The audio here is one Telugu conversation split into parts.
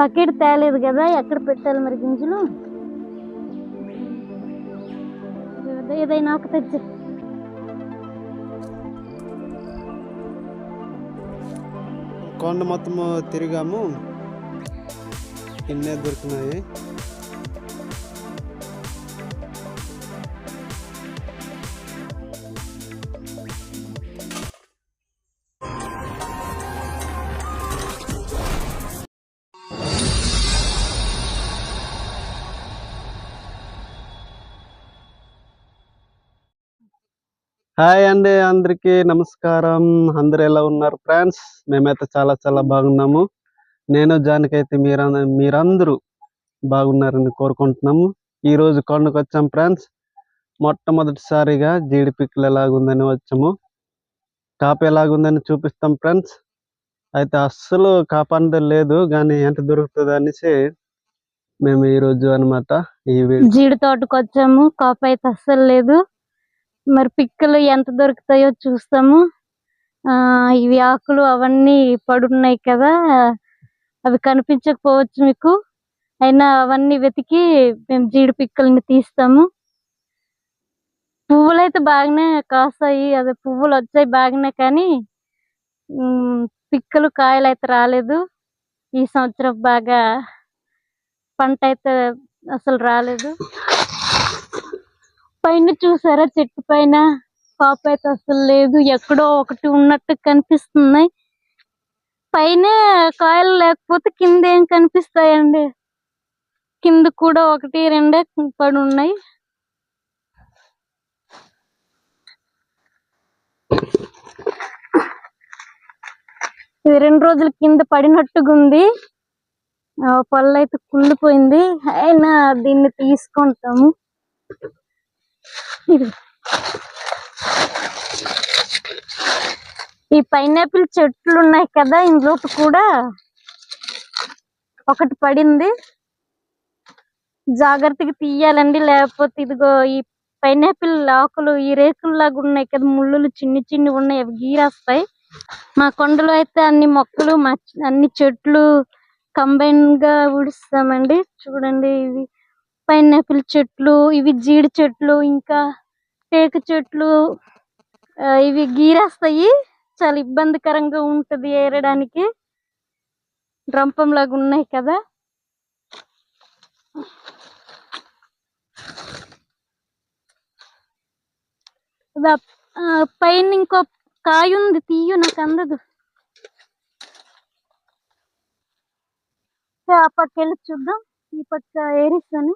బకెట్ తేలేదు కదా ఎక్కడ పెట్టాలి మరి గింజలు? ఏదైనా ఒక తెచ్చు. కొండ మొత్తము తిరిగాము. ఎన్నే దొరికినాయి. హాయ్ అండి అందరికీ నమస్కారం. అందరు ఎలా ఉన్నారు ఫ్రెండ్స్? మేమైతే చాలా చాలా బాగున్నాము. నేను జానకి అయితే మీర మీరందరూ బాగున్నారని కోరుకుంటున్నాము. ఈ రోజు కొండకు వచ్చాం ఫ్రెండ్స్. మొట్టమొదటిసారిగా జీడి పిక్కులు ఎలాగుందని వచ్చాము. కాపు ఎలాగుందని చూపిస్తాం ఫ్రెండ్స్. అయితే అస్సలు కాపు అనేది లేదు కానీ ఎంత దొరుకుతుంది అనేసి మేము ఈ రోజు అన్నమాట ఈ జీడి తోటకు వచ్చాము కాపు అయితే అస్సలు లేదు. మరి పిక్కలు ఎంత దొరుకుతాయో చూస్తాము. ఆ ఇవి ఆకులు అవన్నీ పడున్నాయి కదా. అవి కనిపించకపోవచ్చు మీకు. అయినా అవన్నీ వెతికి మేము జీడి పిక్కల్ని తీస్తాము. పువ్వులు అయితే బాగానే కాస్తాయి. అదే పువ్వులు వచ్చాయి బాగానే కానీ పిక్కలు కాయలు అయితే రాలేదు. ఈ సంవత్సరం బాగా పంట అయితే అసలు రాలేదు. పైన చూసారా? చెట్టు పైన పాప అయితే అసలు లేదు. ఎక్కడో ఒకటి ఉన్నట్టు కనిపిస్తున్నాయి. పైన కాయలు లేకపోతే కింద ఏం కనిపిస్తాయండి? కింద కూడా ఒకటి రెండే పడి ఉన్నాయి. ఇది రెండు రోజుల కింద పడినట్టుగా ఉంది ఆ, పళ్ళు అయితే కుళ్ళిపోయింది అయినా దీన్ని తీసుకుంటాము. ఈ పైనాపిల్ చెట్లు ఉన్నాయి కదా ఇందులో కూడా ఒకటి పడింది. జాగ్రత్తగా తీయాలండి. లేకపోతే ఇదిగో ఈ పైనాపిల్ ఆకులు ఈ రేకుల్లాగా ఉన్నాయి కదా ముళ్ళులు చిన్ని చిన్ని ఉన్నాయి అవి గీరేస్తాయి. మా కొండలో అయితే అన్ని మొక్కలు మా అన్ని చెట్లు కంబైన్గా ఊడిస్తామండి. చూడండి ఇవి. పైనాపిల్ చెట్లు ఇవి జీడి చెట్లు ఇంకా టేకు చెట్లు ఇవి గీరేస్తాయి. చాలా ఇబ్బందికరంగా ఉంటది ఏరడానికి. రంపం లాగా ఉన్నాయి కదా. ఆ, పైన ఇంకో కాయ ఉంది తీయు నాకు అందదు. సో, ఆ పక్క వెళ్ళి చూద్దాం. ఈ పక్క ఏరిస్తాను.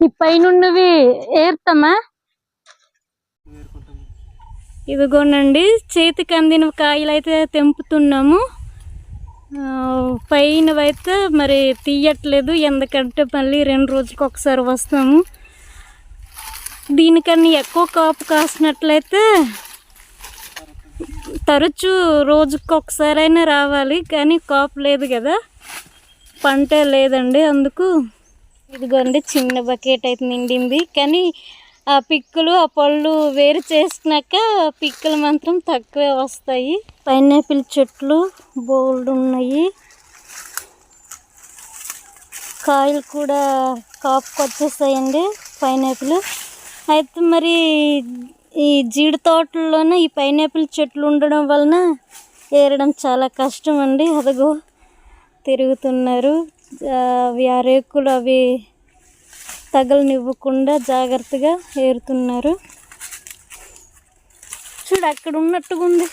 ఈ పైన ఉన్నవి ఏరుతామా? ఇదిగోనండి చేతికి అందిన కాయలు అయితే తెంపుతున్నాము. ఆ, పైనవైతే మరి తీయట్లేదు ఎందుకంటే మళ్ళీ రెండు రోజులకి ఒకసారి వస్తాము. దీనికన్నా ఎక్కువ కాపు కాసినట్లయితే తరచూ రోజుకి ఒకసారైనా రావాలి కానీ కాపు లేదు కదా. పంట లేదండి అందుకు. ఇదిగోండి చిన్న బకెట్ అయితే నిండింది. కానీ ఆ పిక్కులు ఆ పళ్ళు వేరు చేసినాక పిక్కులు మాత్రం తక్కువే వస్తాయి. పైనాపిల్ చెట్లు బోల్డ్ ఉన్నాయి. కాయలు కూడా కాపుకి వచ్చేస్తాయండి పైనాపిల్. అయితే మరి ఈ జీడి తోటల్లోనే ఈ పైనాపిల్ చెట్లు ఉండడం వలన ఏరడం చాలా కష్టం అండి అదిగో తిరుగుతున్నారు. అవి ఆ రేకులు అవి తగలనివ్వకుండా జాగ్రత్తగా ఏరుతున్నారు. చూడు అక్కడ ఉన్నట్టుగా ఉంది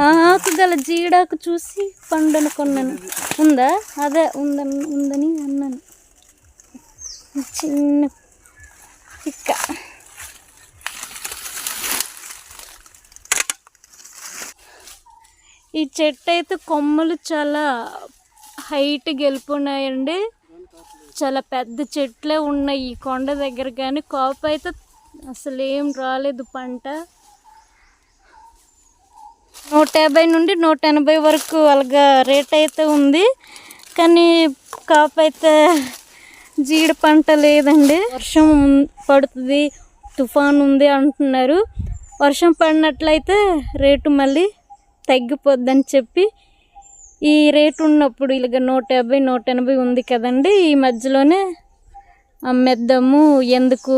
ఆ ఆకు గల జీడాకు చూసి పండు అనుకున్నాను ఉందా? అదే ఉందని ఉందని అన్నాను. చిన్న చిక్క ఈ చెట్టు అయితే కొమ్మలు చాలా హైట్ గెలుపున్నాయండి. చాలా పెద్ద చెట్లే ఉన్నాయి ఈ కొండ దగ్గర కానీ కాపు అయితే అసలు ఏం రాలేదు పంట. నూట యాభై నుండి నూట ఎనభై వరకు అలాగా రేట్ అయితే ఉంది. కానీ కాపు అయితే జీడ పంట లేదండి. వర్షం పడుతుంది తుఫాన్ ఉంది అంటున్నారు. వర్షం పడినట్లయితే రేటు మళ్ళీ తగ్గిపోద్దని చెప్పి ఈ రేటు ఉన్నప్పుడు ఇలాగ నూట యాభై నూట ఎనభై ఉంది కదండి. ఈ మధ్యలోనే అమ్మేద్దాము ఎందుకు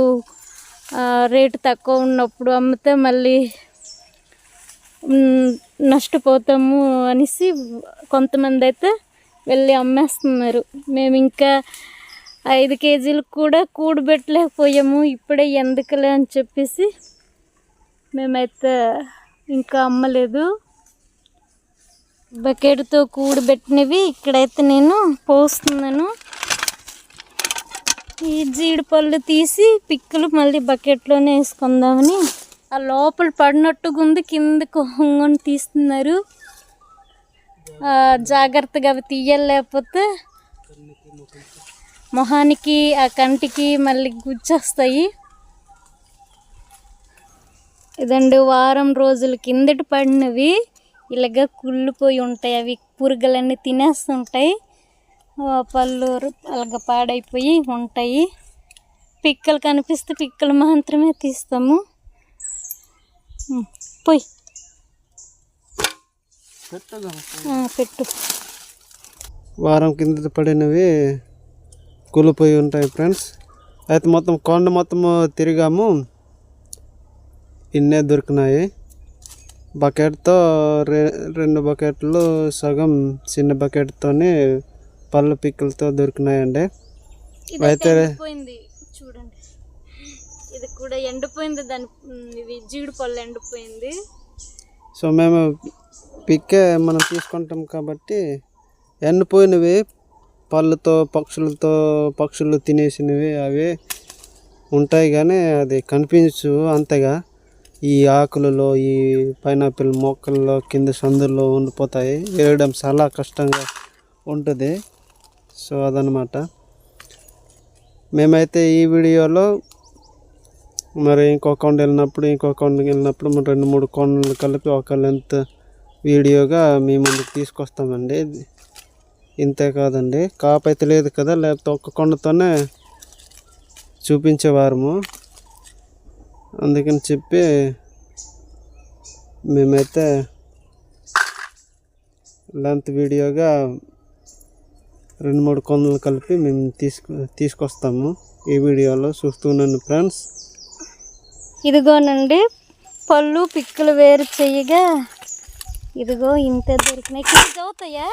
రేటు తక్కువ ఉన్నప్పుడు అమ్మితే మళ్ళీ నష్టపోతాము అనేసి కొంతమంది అయితే వెళ్ళి అమ్మేస్తున్నారు. మేము ఇంకా ఐదు కేజీలకు కూడా కూడబెట్టలేకపోయాము ఇప్పుడే ఎందుకులే అని చెప్పేసి మేమైతే ఇంకా అమ్మలేదు. బకెట్తో కూడబెట్టినవి ఇక్కడైతే నేను పోస్తున్నాను. ఈ జీడిపళ్ళు తీసి పిక్కలు మళ్ళీ బకెట్లోనే వేసుకుందామని. ఆ లోపల పడినట్టుగా ఉంది కిందకు హొంగని తీస్తున్నారు. జాగ్రత్తగా అవి తీయాలి లేకపోతే మొహానికి ఆ కంటికి మళ్ళీ గుచ్చేస్తాయి. ఇదండి వారం రోజుల కిందట పడినవి. ఇలాగ కుళ్ళిపోయి ఉంటాయి అవి పురుగులన్నీ తినేస్తుంటాయి. పళ్ళు అలాగ పాడైపోయి ఉంటాయి. పిక్కలు కనిపిస్తే పిక్కలు మాత్రమే తీస్తాము. పోయి. పెట్టు. వారం కింద పడినవి కూలిపోయి ఉంటాయి ఫ్రెండ్స్. అయితే మొత్తం కొండ మొత్తము తిరిగాము. ఇన్నే దొరికినాయి. బకెట్తో రె రెండు బకెట్లు సగం చిన్న బకెట్తోనే పళ్ళు పిక్కలతో దొరికినాయండి. అయితే- చూడండి. ఇది కూడా ఎండిపోయింది. దాని ఇవి జీడి పళ్ళు ఎండిపోయింది. సో మేము పిక్కే మనం తీసుకుంటాం కాబట్టి ఎండిపోయినవి పళ్ళతో పక్షులతో పక్షులు తినేసినవి అవి ఉంటాయి కానీ అది కనిపించు అంతగా. ఈ ఆకులలో ఈ పైనాపిల్ మొక్కల్లో కింద సందుల్లో ఉండిపోతాయి. వేయడం చాలా కష్టంగా ఉంటుంది. సో అదనమాట మేమైతే ఈ వీడియోలో మరి ఇంకో కొండ వెళ్ళినప్పుడు ఇంకో కొండకి వెళ్ళినప్పుడు మరి రెండు మూడు కొండలు కలిపి ఒక లెంత్ వీడియోగా మీ ముందుకు తీసుకొస్తామండి. ఇంతే కాదండి. కాపు అయితే లేదు కదా లేకపోతే ఒక్క కొండతోనే చూపించేవారము. అందుకని చెప్పి మేమైతే లెంత్ వీడియోగా రెండు మూడు కొండలు కలిపి మేము తీసుకు తీసుకొస్తాము ఈ వీడియోలో చూస్తున్నాను ఫ్రెండ్స్. ఇదిగోనండి పళ్ళు పిక్కలు వేరు చెయ్యగా. ఇదిగో ఇంత దొరికినాయి. కింద అవుతాయా?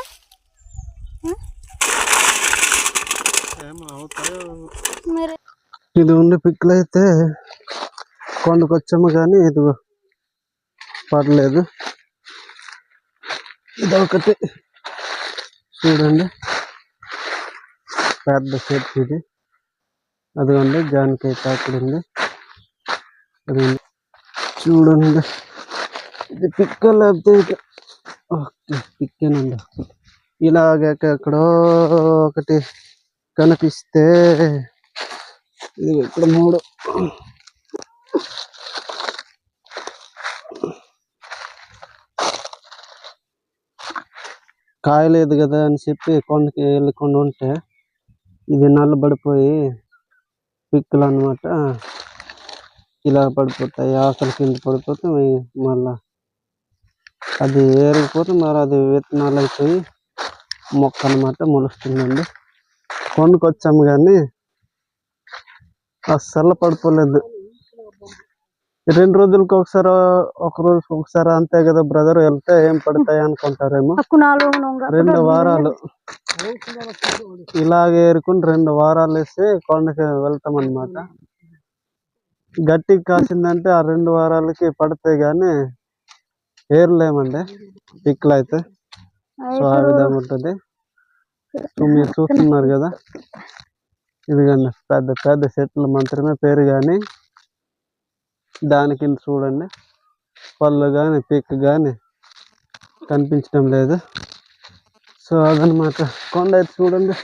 ఇది ఉండే పిక్కులు అయితే కొండకు వచ్చాము కానీ ఇది పడలేదు. ఇది ఒకటి చూడండి. పెద్ద చెట్టు ఇది. అదిగోండి జానకాయ కాకుడు ఉంది. అది చూడండి. ఇది పిక్క లేకపోతే ఇక ఓకే పిక్కేనండి. ఇలాగే ఎక్కడో ఒకటి కనిపిస్తే ఇది ఇక్కడ మూడు. కాయలేదు కదా అని చెప్పి కొండకి వెళ్ళకుండా ఉంటే ఇది నల్లబడిపోయి పిక్కలు అన్నమాట. ఇలా పడిపోతాయి ఆకలి కింద పడిపోతే మళ్ళా అది ఏరిపోతే మరి అది విత్తనాలు అయిపోయి మొక్క అనమాట మొలుస్తుందండి. కొండకు వచ్చాము కానీ అస్సలు పడిపోలేదు. రెండు రోజులకు ఒకసారి ఒక రోజుకి ఒకసారి అంతే కదా బ్రదర్ వెళ్తే ఏం పడతాయి అనుకుంటారేమో? రెండు వారాలు. ఇలాగే ఏరుకుని రెండు వారాలు వేసి కొండకి వెళ్తాం అన్నమాట గట్టికి కాసిందంటే ఆ రెండు వారాలకి పడతాయి కానీ ఏర్లేమండి. పిక్కలు అయితే సో ఆ విధంగా ఉంటుంది. సో మీరు చూస్తున్నారు కదా. ఇదిగండి పెద్ద పెద్ద చెట్లు మాత్రమే పేరు కానీ దాని కింద చూడండి. పళ్ళు కానీ పిక్ కానీ కనిపించడం లేదు. సో అదనమాట. కొండ అయితే చూడండి.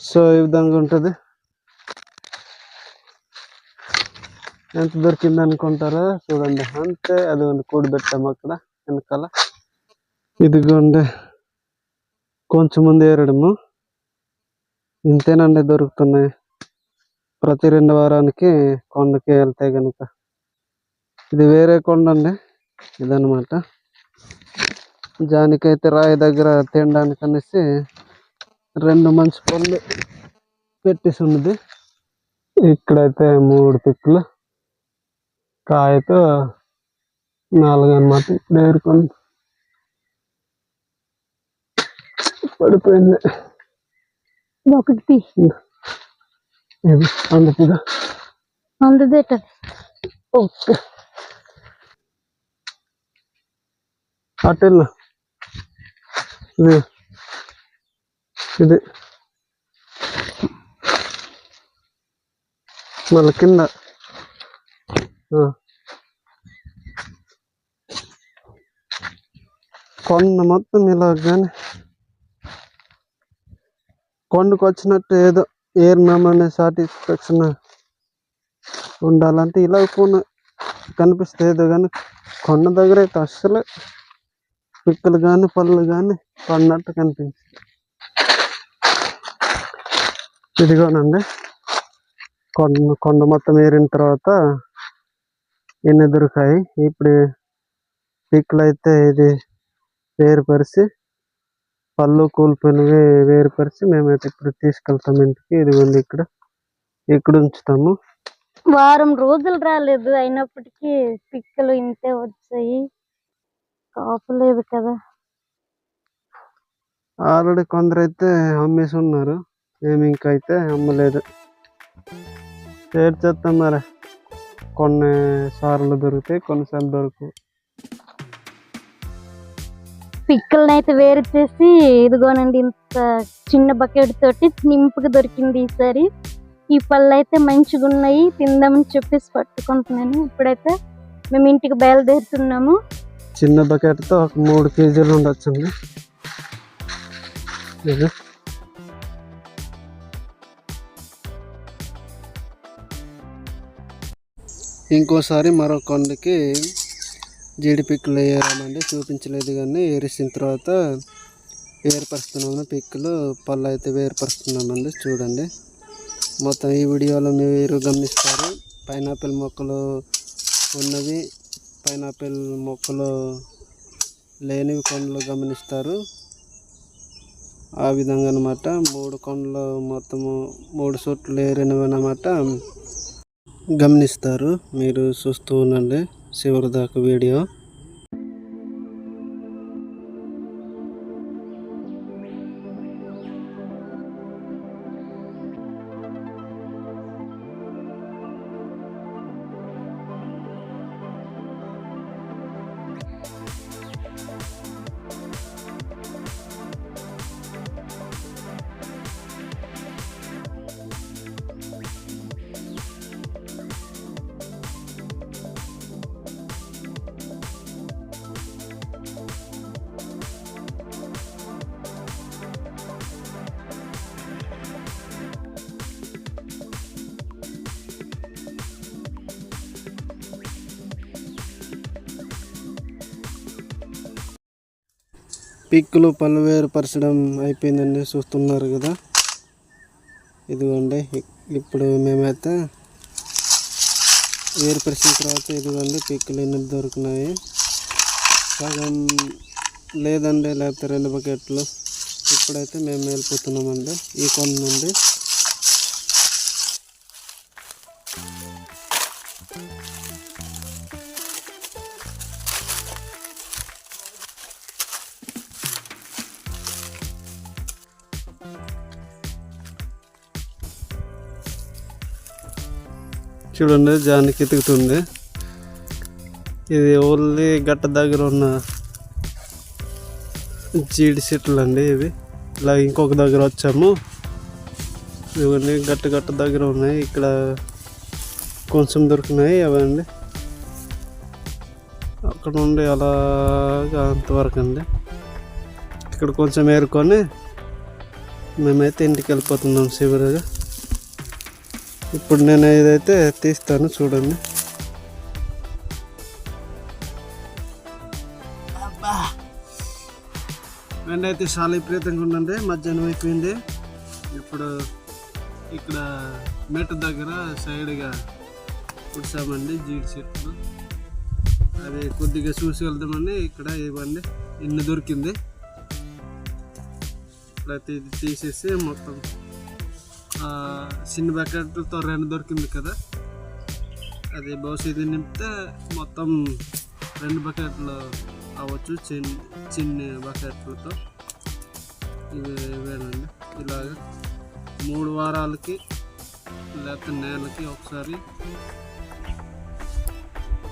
సో ఈ విధంగా ఉంటుంది. ఎంత దొరికింది అనుకుంటారా చూడండి. అంతే అది కూడి పెట్టాము అక్కడ వెనకాల. ఇదిగోండి కొంచెం ముందు ఏరడము. ఇంతేనండి దొరుకుతున్నాయి. ప్రతి రెండు వారానికి కొండకి వెళ్తే కనుక ఇది వేరే కొండ అండి. ఇదనమాట జానికైతే రాయి దగ్గర తినడానికి అనేసి రెండు మంచి పళ్ళు పెట్టేసి ఉన్నది. ఇక్కడైతే మూడు పిక్కులు. కాయతో నాలుగు అన్నమాట. ఇప్పుడు పడిపోయింది. ఒకటి. ఇది అందుకుగా అందుదేటది ఓకే. అటెల్ ఇది. ఇది. మళ్ళీ కింద. కొండ మొత్తం ఇలా కానీ కొండకు వచ్చినట్టు ఏదో ఏరినామనే సాటిస్ఫాక్షన్ ఉండాలంటే ఇలా కొన్ని కనిపిస్తే కానీ కొండ దగ్గర అయితే అస్సలు పిక్కలు కానీ పళ్ళు కానీ పడినట్టు కనిపించింది. ఇదిగోనండి. కొండ కొండ మొత్తం ఏరిన తర్వాత ఎన్ని దొరికాయి. ఇప్పుడు పిక్కలు అయితే ఇది పేరుపరిచి పళ్ళు కూలిపోయినవి వేరుపరిచి మేమైతే ఇప్పుడు తీసుకెళ్తాం ఇంటికి. ఇదిగోండి ఇక్కడ. ఇక్కడ ఉంచుతాము. వారం రోజులు రాలేదు. అయినప్పటికీ పిక్కలు ఇంతే వచ్చాయి. కాపు లేదు కదా. ఆల్రెడీ కొందరు అయితే అమ్మేసి ఉన్నారు మేము ఇంకా అయితే అమ్మలేదు. ఏడ్ చేస్తాం మరి? కొన్ని సార్లు దొరుకుతాయి కొన్నిసార్లు దొరకవు. పిక్కల్ని అయితే వేరు చేసి ఇదిగోనండి ఇంత చిన్న బకెట్ తోటి నింపుగా దొరికింది ఈసారి ఈ పళ్ళు అయితే మంచిగా ఉన్నాయి తిందామని చెప్పేసి పట్టుకుంటున్నాను. ఇప్పుడైతే మేము ఇంటికి బయలుదేరుతున్నాము. చిన్న బకెట్తో ఒక మూడు కేజీలు ఉండొచ్చండి. ఇది. ఇంకోసారి మరో కొండకి జీడిపిక్కలు వేయరామండి చూపించలేదు కానీ ఏరిసిన తర్వాత ఏర్పరుస్తున్నాము పిక్కులు పళ్ళు అయితే వేర్పరుస్తున్నామండి చూడండి. మొత్తం ఈ వీడియోలో మీరు గమనిస్తారు. పైనాపిల్ మొక్కలు ఉన్నవి పైనాపిల్ మొక్కలు లేనివి కొండలు గమనిస్తారు. ఆ విధంగా అనమాట మూడు కొండలు మొత్తము మూడు చోట్లు ఏరినవి అన్నమాట. గమనిస్తారు మీరు చూస్తూ ఉండండి. చివరి దాకా వీడియో. పిక్కులు పళ్ళు వేరుపరచడం అయిపోయిందండి చూస్తున్నారు కదా. ఇదిగోండి ఇప్పుడు మేమైతే వేరుపరిచిన తర్వాత ఇదిగోండి పిక్కులు ఎన్ని దొరికినాయి. సగం లేదండి లేకపోతే రెండు బకెట్లు. ఇప్పుడైతే మేము వెళ్ళిపోతున్నామండి ఈ కొండ నుండి. చూడండి జానికి ఎతుకుతుంది. ఇది ఓన్లీ గట్ట దగ్గర ఉన్న జీడి చెట్లు అండి ఇవి. ఇలా ఇంకొక దగ్గర వచ్చాము. ఇవన్నీ గట్ట గట్ట దగ్గర ఉన్నాయి. ఇక్కడ కొంచెం దొరికినాయి అవండి అక్కడ నుండి అలాగా అంతవరకు అండి. ఇక్కడ కొంచెం ఏరుకొని మేమైతే ఇంటికి వెళ్ళిపోతున్నాం చివరిగా ఇప్పుడు నేను ఇదైతే తీస్తాను చూడండి. ఎండ అయితే చాలా విపరీతంగా ఉండండి మధ్యాహ్నం అయిపోయింది. ఇప్పుడు ఇక్కడ మెట్ట దగ్గర సైడ్గా కుడిసామండి జీడి చెట్లు. అది కొద్దిగా చూసి వెళ్దామని ఇక్కడ ఇవ్వండి ఇన్ని దొరికింది. ఇప్పుడైతే ఇది తీసేసి మొత్తం చిన్న బకెట్లతో రెండు దొరికింది కదా. అది బహుశా ఇది నింపితే మొత్తం రెండు బకెట్లు అవ్వచ్చు చిన్న చిన్న బకెట్లతో. ఇవి ఇవేనండి. ఇలాగ మూడు వారాలకి లేకపోతే నెలకి ఒకసారి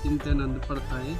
ఇంతేనండి పడతాయి.